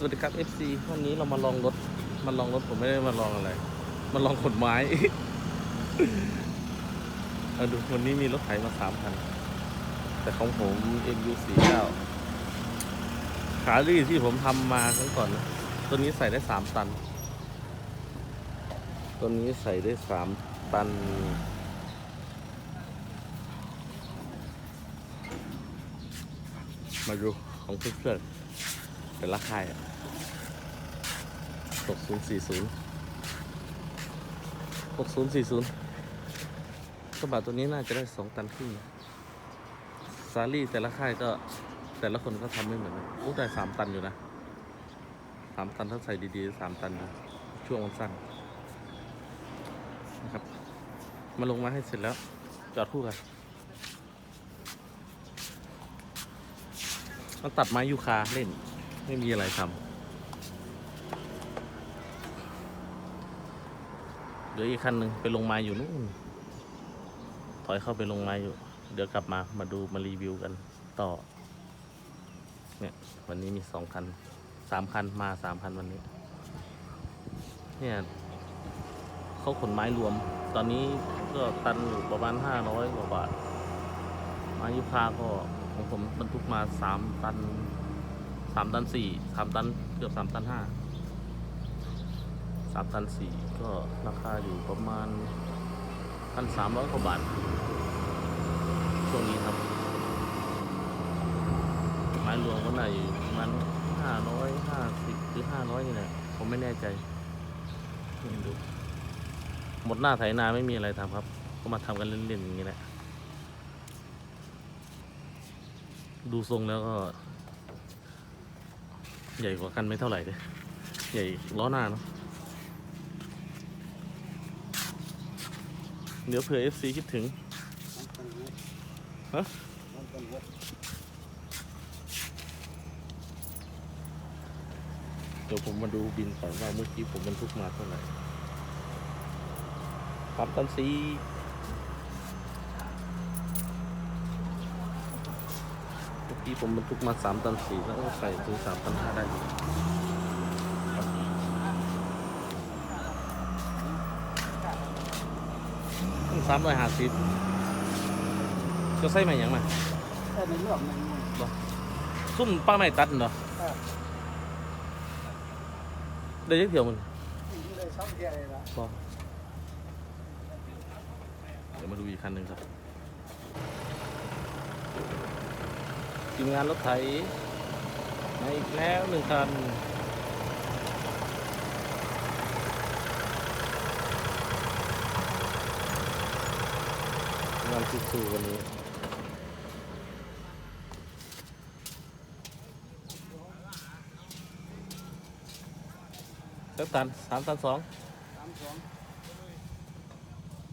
สวัสดีครับ FC วันนี้เรามาลองรถมาลองรถผมไม่ได้มาลองอะไร มาลองขนไม้ เอาดูวันนี้มีรถไถมาสามคัน แต่ของผม MU49 ขาลี่ที่ผมทำมาครั้งก่อนนะตัวนี้ใส่ได้สามตัน ตัวนี้ใส่ได้สามตัน มาดูของเพื่อนๆ เป็นราคายหกศูนย์สี่ศูนย์หกศูนย์สี่ศูนย์กระบะตัวนี้น่าจะได้สองตันครึ่งนะซารี่แต่ละค่ายก็แต่ละคนก็ทำไม่เหมือนกันอู้ได้สามตันอยู่นะสามตันถ้าใส่ดีๆสามตันนะช่วงมันสั้นนะครับ มาลงมาให้เสร็จแล้ว จอดคู่กันมันตัดไม้ยูคาเล่น ไม่มีอะไรทำเดี๋ยวอีกคันหนึ่งไปลงม้อยู่นู่น ถอยเข้าไปลงม้อยู่ เดี๋ยวกลับมามาดูมารีวิวกันต่อ เนี่ย วันนี้มีสองคันสามคันมาสามคันวันนี้ เนี่ยเขาขนไม้รวม ตอนนี้ก็ตันอยู่ประมาณห้าร้อยกว่าบาทม้ยูคาก็ของผมบรรทุกมาสามตัน สามตันสี่สามตันเกือบสามตันห้าสามตันสี่ก็ราคาอยู่ประมาณพันสามร้อยกว่าบาทช่วงนี้ครับ ไม้รวมก็น่าอยู่ประมาณห้าร้อยห้าสิบหรือห้าร้อยนี่แหละผมไม่แน่ใจนี่ดูหมดหน้าไถนาไม่มีอะไรทำครับ ก็มาทำกันเล่นๆอย่างนี้แหละดูทรงแล้วก็ ใหญ่กว่ากันไม่เท่าไหร่เลยใหญ่ล้อหน้าเนาะเดี๋ยวเผื่อ FC คิดถึงฮะเดี๋ยวผมมาดูบินก่อนว่าเมื่อกี้ผมบรรทุกมาเท่าไหร่สามตันสี่เมื่อ กี้ผมบรรทุกมาสามตันสี่แล้วก็ใส่ถึงสามตันห้าได้อยู่สามร้อยห้าสิบจะใส่ไหมยังมาแต่ในเรื่องมันมันซุ่มป้าไม่ตัดเหรอเออได้ยักเดียวมันเลยช่องเดียวเลยละบอเดี๋ยวมาดูอีกคันหนึ่งครับ ทีมงานรถไถมาอีกแล้วหนึ่งคันงานสู้ๆวันนี้สักตันสามตันสองสามสอง